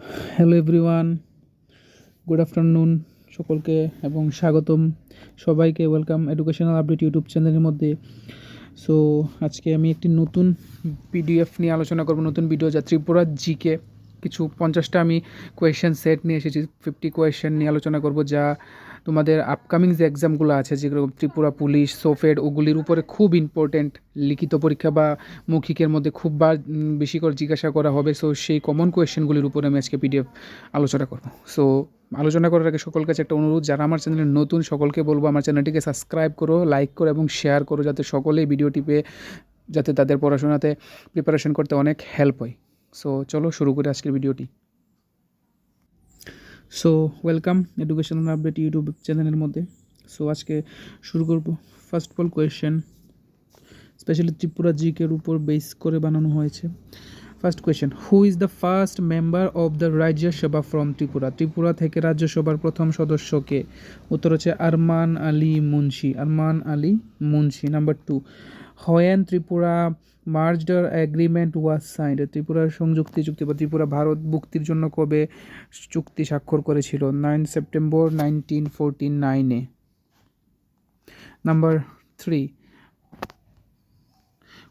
Hello everyone good afternoon সকলকে এবং স্বাগতম। সবাইকে ওয়েলকাম এডুকেশনাল আপডেট ইউটিউব চ্যানেলের মধ্যে। সো আজকে আমি একটি নতুন পিডিএফ নিয়ে আলোচনা করব, নতুন ভিডিও যা ত্রিপুরা জিকে কিছু পঞ্চাশটা আমি কোয়েশ্চেন সেট নিয়ে এসেছি ফিফটি কোয়েশ্চেন নিয়ে আলোচনা করব যা তোমাদের আপকামিং যে এক্সামগুলো আছে, যেগুলো ত্রিপুরা পুলিশ, সোফেড, ওগুলির উপরে খুব ইম্পর্টেন্ট লিখিত পরীক্ষা বা মৌখিকের মধ্যে খুব বার বেশি করে জিজ্ঞাসা করা হবে। সো সেই কমন কোয়েশ্চেনগুলির উপরে আমি আজকে পিডিএফ আলোচনা করব। সো আলোচনা করার আগে সকল কাছে একটা অনুরোধ, যারা আমার চ্যানেলে নতুন, সকলকে বলব আমার চ্যানেলটিকে সাবস্ক্রাইব করো লাইক করো এবং শেয়ার করো, যাতে সকলেই ভিডিওটি পেয়ে যাতে তাদের পড়াশোনাতে প্রিপারেশন করতে অনেক হেল্প হয়। সো চলো শুরু করি আজকের ভিডিওটি so welcome educational update YouTube চ্যানেলের মধ্যে। সো আজকে শুরু করব first of all question specially Tripura জিকের উপর বেস করে বানানো হয়েছে। First question who is the first member of the Rajya Sabha from Tripura Tripura থেকে রাজ্যসভার প্রথম সদস্যকে উত্তর হচ্ছে Arman Ali Munshi, Arman Ali Munshi. Number two when Tripura merger agreement was signed ত্রিপুরার সংযুক্তি চুক্তি বা ত্রিপুরা ভারত মুক্তির জন্য কবে চুক্তি স্বাক্ষর করেছিল? নাইন সেপ্টেম্বর নাইনটিন ফোরটি নাইনে number three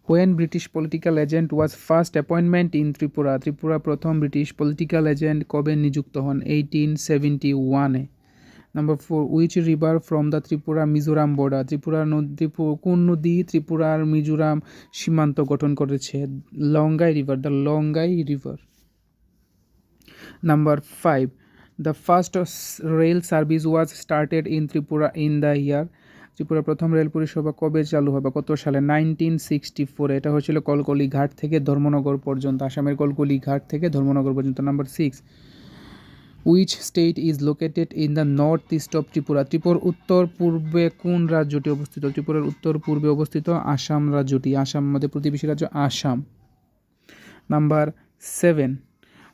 when British political agent was first appointment in Tripura Tripura প্রথম ব্রিটিশ পলিটিক্যাল এজেন্ট কবে নিযুক্ত হন? এইটিন সেভেন্টি ওয়ানে number four which river from the Tripura Mizoram border Tripura নদী কোন নদী ত্রিপুরার মিজোরাম সীমান্ত গঠন করেছে? Longai river the Longai river number five the first rail service was started in Tripura in the year Tripura প্রথম rail পরিষেবা কবে চালু হবে কত সালে? নাইনটিন সিক্সটি ফোর এটা হয়েছিল কলকলি ঘাট থেকে ধর্মনগর পর্যন্ত, আসামের কলকলি ঘাট থেকে ধর্মনগর পর্যন্ত number six which state is located in the north east of Tripura? Tripura উত্তর পূর্বে কোন রাজ্যটি অবস্থিত? ত্রিপুরার উত্তর পূর্বে অবস্থিত আসাম রাজ্যটি। আসাম মধ্যে প্রতিবেশী রাজ্য Assam. Number seven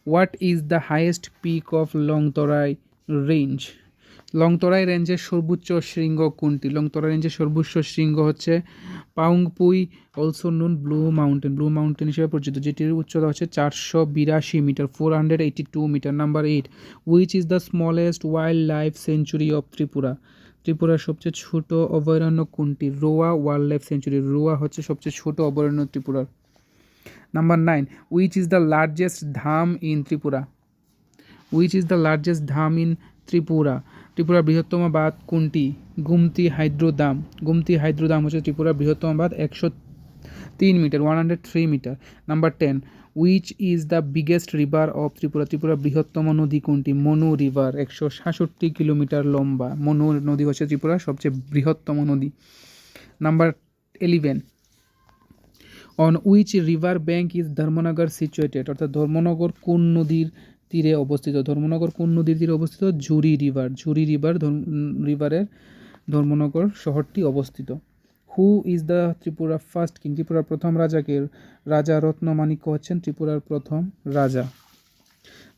what is the highest peak of Longtharai range Longtharai রেঞ্জের সর্বোচ্চ শৃঙ্গ কোনটি? লংতরাই রেঞ্জের সর্বোচ্চ শৃঙ্গ হচ্ছে Phawngpui, also known, blue mountain. Blue mountain হিসেবে পরিচিত, যেটির উচ্চতা হচ্ছে চারশো বিরাশি metre, four hundred eighty two metre. Number eight which is the smallest wild life sanctuary of Tripura? ত্রিপুরার সবচেয়ে ছোট অভয়ারণ্য কোনটি? রোয়া ওয়াইল্ড লাইফ সেঞ্চুরি। রোয়া হচ্ছে সবচেয়ে ছোট অভয়ারণ্য ত্রিপুরার। Number nine which is the largest dam in Tripura? Which is the largest dam in Tripura? ত্রিপুরার বৃহত্তম বাঁধ কোনটি? গুমতি হাইদ্রোদাম। গুমতি হাইদ্রোদাম হচ্ছে ত্রিপুরার বৃহত্তম বাঁধ একশো তিন metre one hundred three metre. Number ten which is the biggest river of Tripura? ত্রিপুরার বৃহত্তম নদী কোনটি? মনু রিভার একশো সাতষট্টি কিলোমিটার লম্বা। মনু নদী হচ্ছে ত্রিপুরার সবচেয়ে বৃহত্তম নদী। Number eleven on which river bank is Dharmanagar situated অর্থাৎ ধর্মনগর কোন নদীর তীরে অবস্থিত, ধর্মনগর কোন নদীর তীরে অবস্থিত? ঝুরি রিভার। ঝুরি রিভার রিভারের ধর্মনগর শহরটি অবস্থিত। Who is the Tripura first king ত্রিপুরার প্রথম রাজাকে রাজা রত্নমাণিক্য হচ্ছেন ত্রিপুরার প্রথম রাজা।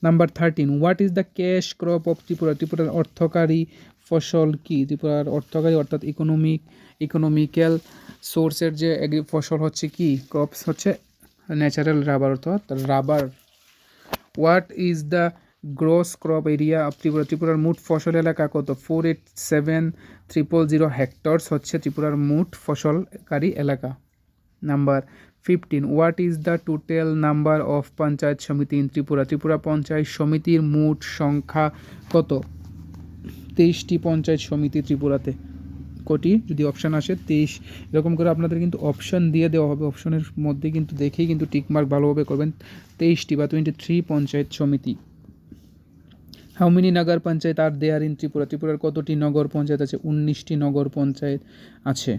Number thirteen what is the cash crop of Tripura? ত্রিপুরার অর্থকারী ফসল কি? ত্রিপুরার অর্থকারী অর্থাৎ ইকোনমিক ইকোনমিক্যাল সোর্সের যে ফসল হচ্ছে কি? ক্রপস হচ্ছে ন্যাচারাল রাবার অর্থাৎ rubber what is the gross crop area of Tripura ত্রিপুরার মোট ফসল এলাকা কত? Four eight seven triple zero hectares হচ্ছে ত্রিপুরার মোট ফসলকারী এলাকা। Number fifteen what is the total number of panchayat samiti in Tripura Tripura panchayat সমিতির মোট সংখ্যা কত? তেইশটি পঞ্চায়েত সমিতি ত্রিপুরাতে। কোটি যদি অপশান আসে, তেইশ। এরকম করে আপনাদের কিন্তু অপশান দিয়ে দেওয়া হবে। অপশনের মধ্যে কিন্তু দেখেই কিন্তু টিকমার্ক ভালোভাবে করবেন। তেইশটি বা twenty three panchayat samiti. How nagar panchayat are there in Tripura? ত্রিপুরার কতটি নগর পঞ্চায়েত আছে? উনিশটি নগর পঞ্চায়েত আছে।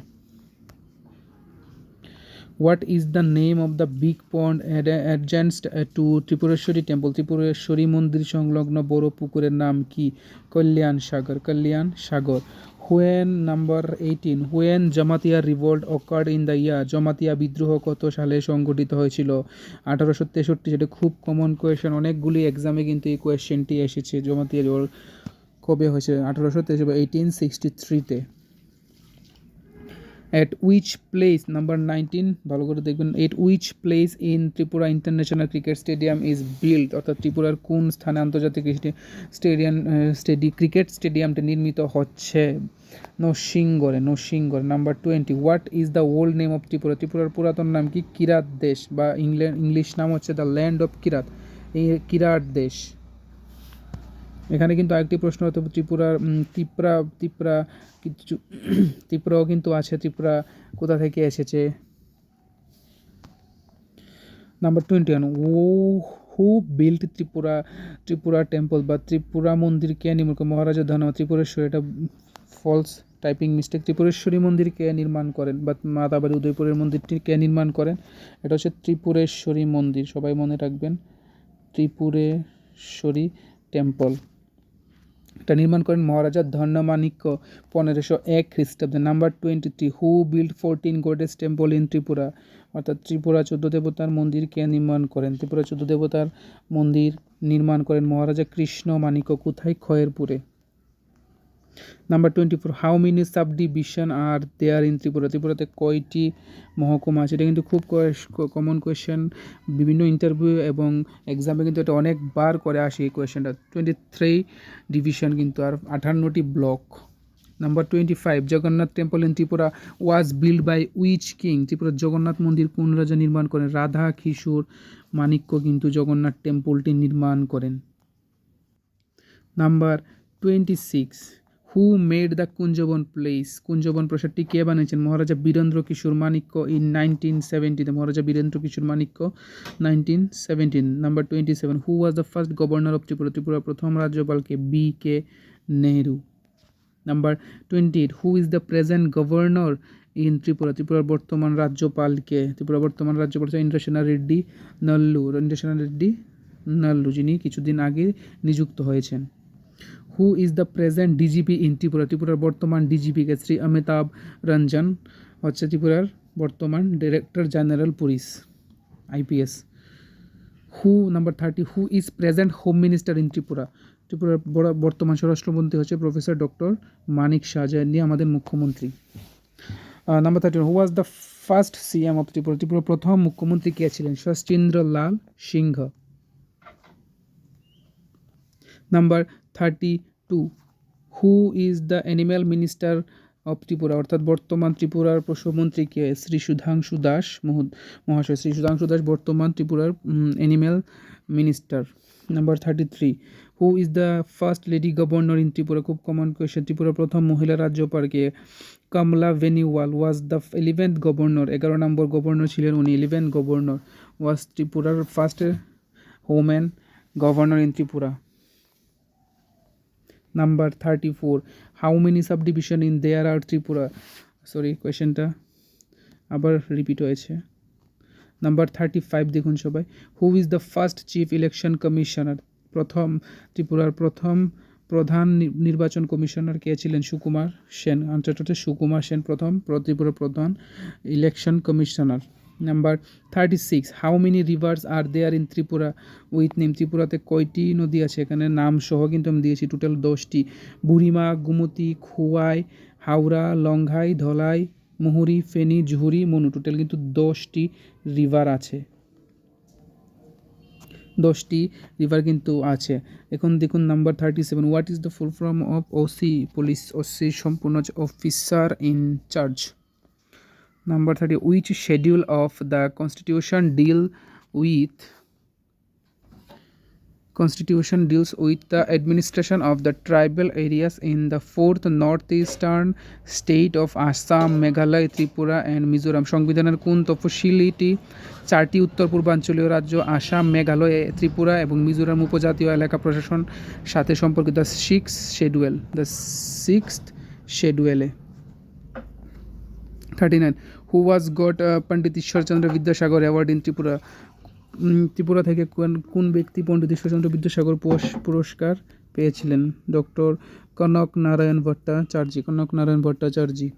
What is the name of the big pond adjacent to Tripureswari temple Tripureswari মন্দির সংলগ্ন বড় পুকুরের নাম কি? Kalyan Sagar. Kalyan Sagar. When number eighteen when Jamatia revolt occurred in the year Jamatia বিদ্রোহ কত সালে সংগঠিত হয়েছিল? আঠারোশো তেষট্টি সেটা খুব কমন কোয়েশন অনেকগুলি এক্সামে কিন্তু এই কোয়েশ্চেনটি এসেছে জমাতিয়া রিভোল্ট কবে হয়েছে? আঠারোশো তেষট্টি এইটিন সিক্সটি থ্রিতে at which place number nineteen ভালো করে দেখবেন at which place in Tripura international cricket stadium is build অর্থাৎ ত্রিপুরার কোন স্থানে আন্তর্জাতিক স্টেডিয়াম স্টেডি ক্রিকেট স্টেডিয়ামটি নির্মিত হচ্ছে? নরসিংগড়ে, Narsingarh number twenty what is the old name of Tripura? ত্রিপুরার পুরাতন নাম কি? কিরাত দেশ, বা ইংল্যান্ড ইংলিশ নাম হচ্ছে দ্য ল্যান্ড অফ কিরাত। এই কিরাট দেশ। এখানে কিন্তু আরেকটি প্রশ্ন হতো ত্রিপুরার ত্রিপুরা ত্রিপুরা কিছু, ত্রিপুরাও কিন্তু আছে, ত্রিপুরা কোথা থেকে এসেছে? Number twenty one O who built Tripura Tripura temple বা ত্রিপুরা মন্দির কে নির্মাণ করেন মহারাজা ধন্যবাদ, ত্রিপুরেশ্বর, এটা ফলস টাইপিং মিস্টেক ত্রিপুরেশ্বরী মন্দির কে নির্মাণ করেন বা মাতাবাড়ি উদয়পুরের মন্দিরটি কে নির্মাণ করেন। এটা হচ্ছে ত্রিপুরেশ্বরী মন্দির, সবাই মনে রাখবেন, ত্রিপুরেশ্বরী টেম্পল এটা নির্মাণ করেন মহারাজা ধন্যমাণিক্য পনেরোশো এক খ্রিস্টাব্দে। Number twenty three who build fourteen goddess temple in Tripura অর্থাৎ ত্রিপুরা চোদ্দ দেবতার মন্দির কে নির্মাণ করেন। ত্রিপুরা চোদ্দ দেবতার মন্দির নির্মাণ করেন মহারাজা কৃষ্ণ মাণিক্য কোথায়? খয়েরপুরে। Number twenty four how many sub division are there in Tripura ত্রিপুরাতে কয়টি মহকুমা আছে? এটা কিন্তু খুব কমন কোয়েশ্চেন বিভিন্ন ইন্টারভিউ এবং এক্সামে কিন্তু এটা অনেকবার করে আসে এই কোয়েশ্চেনটা টোয়েন্টি থ্রি ডিভিশন কিন্তু আর আঠান্নটি block number twenty five Jagannath temple in Tripura was build by which king ত্রিপুরার জগন্নাথ মন্দির কোন রাজা নির্মাণ করেন? রাধা, কিশোর, মাণিক্য কিন্তু জগন্নাথ টেম্পলটি নির্মাণ করেন। Number twenty six who made the Kunjaban place Kunjaban প্রাসাদটি কে বানিয়েছেন? মহারাজা Birendra Kishore Manikya in nineteen সেভেন্টিতে maharaja Birendra Kishore Manikya nineteen seventeen number twenty seven who was the first governor of Tripura? ত্রিপুরার প্রথম রাজ্যপালকে B K Nehru. Number twenty eight who is the present governor in Tripura? ত্রিপুরার বর্তমান রাজ্যপালকে? ত্রিপুরা বর্তমান রাজ্যপাল ইন্দ্রসেনা রেড্ডি নল্লু। ইন্দ্রসেনা রেড্ডি নল্লু, যিনি কিছুদিন আগে নিযুক্ত হয়েছেন। Who is the present DGP in Tripura ত্রিপুরার বর্তমান ডিজিপিকে শ্রী অমিতাভ রঞ্জন, হচ্ছে ত্রিপুরার বর্তমান director general police IPS who number thirty who is present home minister in Tripura ত্রিপুরার বর্তমান স্বরাষ্ট্রমন্ত্রী হচ্ছে প্রফেসর ডক্টর মানিক শাহ যিনি আমাদের মুখ্যমন্ত্রী। Number thirty who was the first CM of Tripura ত্রিপুরার প্রথম মুখ্যমন্ত্রী কে ছিলেন? Sachindra Lal Singh number thirty two who is the animal minister of Tripura? অর্থাৎ বর্তমান ত্রিপুরার পশুমন্ত্রী কে? শ্রী সুধাংশু দাস মহাশয়, শ্রী সুধাংশু দাস বর্তমান ত্রিপুরার animal minister number thirty three who is the first lady governor in Tripura? খুব কমন কোয়েশ্চেন ত্রিপুরার প্রথম মহিলা রাজ্যপালকে Kamla Beniwal was the eleventh governor এগারো নম্বর গভর্নর ছিলেন উনি। ইলেভেন্থ গভর্নর ওয়াজ ত্রিপুরার first woman governor in Tripura. Number thirty four how many subdivision in there are Tripura sorry কোয়েশ্চেনটা আবার রিপিট হয়েছে। নাম্বার থার্টি ফাইভ দেখুন সবাই। Who is the first chief election commissioner প্রথম, ত্রিপুরার প্রথম প্রধান নির্বাচন কমিশনার কে ছিলেন সুকুমার সেন। আনসারটা হচ্ছে সুকুমার সেন প্রথম প্র- ত্রিপুরার প্রধান election commissioner number thirty six how many rivers are there in Tripura with name ত্রিপুরাতে কয়টি নদী আছে? এখানে নাম সহ কিন্তু আমি দিয়েছি টোটাল দশটি। বুড়িমা, গুমতি, খোয়াই, হাওড়া, লংঘাই, ধলাই, মুহুরি, ফেনী, জুহুরি, মনু। টোটাল কিন্তু দশটি রিভার আছে। দশটি রিভার কিন্তু আছে। এখন দেখুন number thirty seven what is the full form of OC police OC সম্পূর্ণ officer in charge number thirty which schedule of the constitution deal with constitution deals with the administration of the tribal areas in the fourth northeastern state of Assam, Meghalaya, Tripura and Mizoram সংবিধানের কোন তফসিলিটি চারটি উত্তর পূর্বাঞ্চলীয় রাজ্য আসাম মেঘালয় ত্রিপুরা এবং মিজোরাম উপজাতীয় এলাকা প্রশাসন সাথে সম্পর্কিত six schedule the sixth শেডুয়েলে thirty nine who was got Pandit Ishwarchandra Vidyasagar award in Tripura um, Tripura থেকে কোন কোন ব্যক্তি পণ্ডিত ঈশ্বরচন্দ্র বিদ্যাসাগর পুরস- পুরস্কার পেয়েছিলেন? Doctor Kanak Narayan Bhattacharya Kanak Narayan Bhattacharya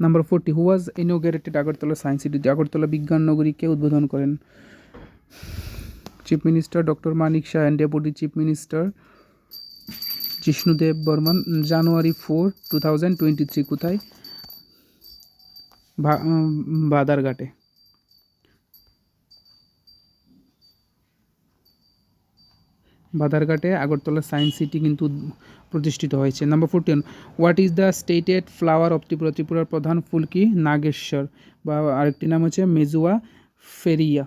number forty who was inaugurated Agartala science city Agartala বিজ্ঞান নগরীকে উদ্বোধন করেন? Chief minister doctor Manik Saha and deputy chief minister Jishnudev Barman January four two thousand twenty three কোথায়? বাদারঘাটে বাদারঘাটে Agartala science city কিন্তু প্রতিষ্ঠিত হয়েছে। Number fourteen what is the stated flower of Tripura? ত্রিপুরার প্রধান ফুল কি? নাগেশ্বর। বা আরেকটি নাম হচ্ছে মেজুয়া ফেরিয়া।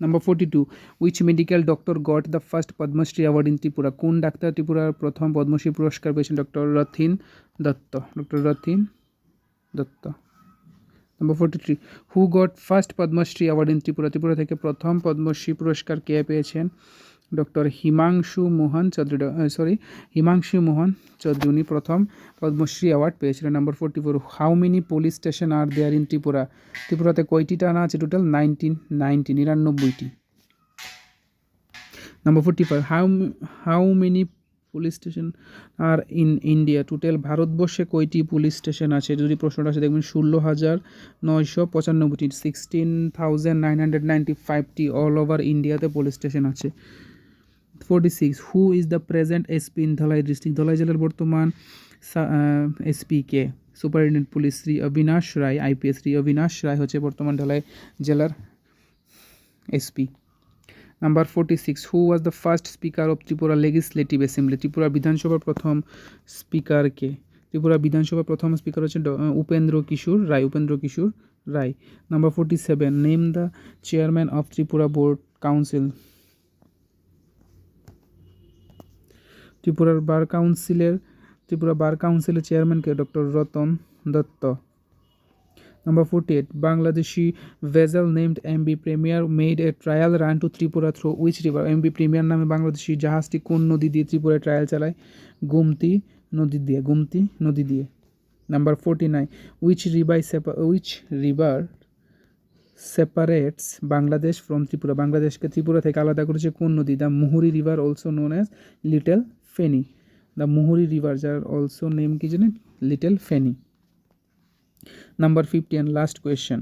Number forty two which medical doctor got the first Padmashri award in Tripura কোন ডাক্তার ত্রিপুরার প্রথম পদ্মশ্রী পুরস্কার পেয়েছেন? Doctor Rathin Datta doctor Rathin Datta number forty three who got first Padmashri award in Tripura Tripura থেকে প্রথম পদ্মশ্রী পুরস্কার কে পেয়েছেন? ডক্টর হিমাংশু মোহন চৌধুরী সরি হিমাংশু মোহন চৌধুরী উনি প্রথম পদ্মশ্রী অ্যাওয়ার্ড পেয়েছিলেন। Number forty four how many police station are there in Tripura ত্রিপুরাতে কয়টি টানা আছে টোটাল নাইনটিন নাইনটি নিরানব্বইটি। Number forty five how how many police station are in India. Total ভারতবর্ষে কয়টি পুলিশ স্টেশন আছে? যদি প্রশ্নটা আছে দেখবেন ষোলো হাজার নয়শো পঁচানব্বইটি sixteen thousand nine hundred ninety ফাইভটি all over ইন্ডিয়াতে পুলিশ স্টেশন আছে। Forty six who is the present SP in Dhalai district Dhalai জেলার বর্তমান এসপি কে? Superintendent police Shri Abinash Roy IPS Shri Abinash Roy হচ্ছে বর্তমান ধলাই জেলার SP number forty six who was the first speaker of Tripura legislative assembly Tripura বিধানসভার প্রথম speaker কে? ত্রিপুরা বিধানসভার প্রথম স্পিকার হচ্ছে Upendra Kishore Roy, Upendra Kishore Roy. Number forty seven name the chairman of Tripura board council ত্রিপুরার bar কাউন্সিলের Tripura bar কাউন্সিলের চেয়ারম্যানকে doctor Ratan Datta Number 48. Bangladeshi vessel named MB Premier made a trial run to Tripura through which river? MB Premier নামে বাংলাদেশি জাহাজটি কোন নদী দিয়ে ত্রিপুরায় ট্রায়াল চালায়? গুমতি নদী দিয়ে, গুমতি নদী দিয়ে। Number forty nine which river which river separates Bangladesh from Tripura বাংলাদেশকে ত্রিপুরা থেকে আলাদা করেছে কোন নদী? The Muhuri river also known as little Feni the Muhuri river যার অলসো নেম কি জানেন? Little Feni Number 50 and last question.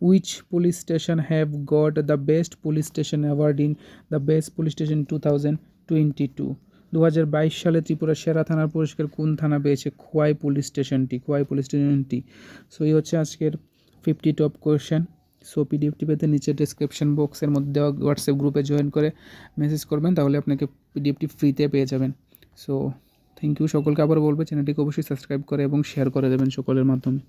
Which police station have got the best police station award in the best police station 2022? দু হাজার বাইশ সালে ত্রিপুরা সেরা থানার পুরস্কার কোন থানা পেয়েছে? খোয়াই পুলিশ স্টেশনটি খোয়াই পুলিশ স্টেশনটি সো এই হচ্ছে আজকের ফিফটি টপ কোয়েশ্চেন সো পিডিএফটি পেতে নিচে ডিসক্রিপশন বক্সের মধ্যে দেওয়া হোয়াটসঅ্যাপ গ্রুপে জয়েন করে মেসেজ করবেন, তাহলে আপনাকে পিডিএফটি ফ্রিতে পেয়ে যাবেন। সো থ্যাংক ইউ সকলকে। আবার বলবে চ্যানেলটিকে অবশ্যই সাবস্ক্রাইব করে এবং শেয়ার করে দেবেন সকলের মাধ্যমে।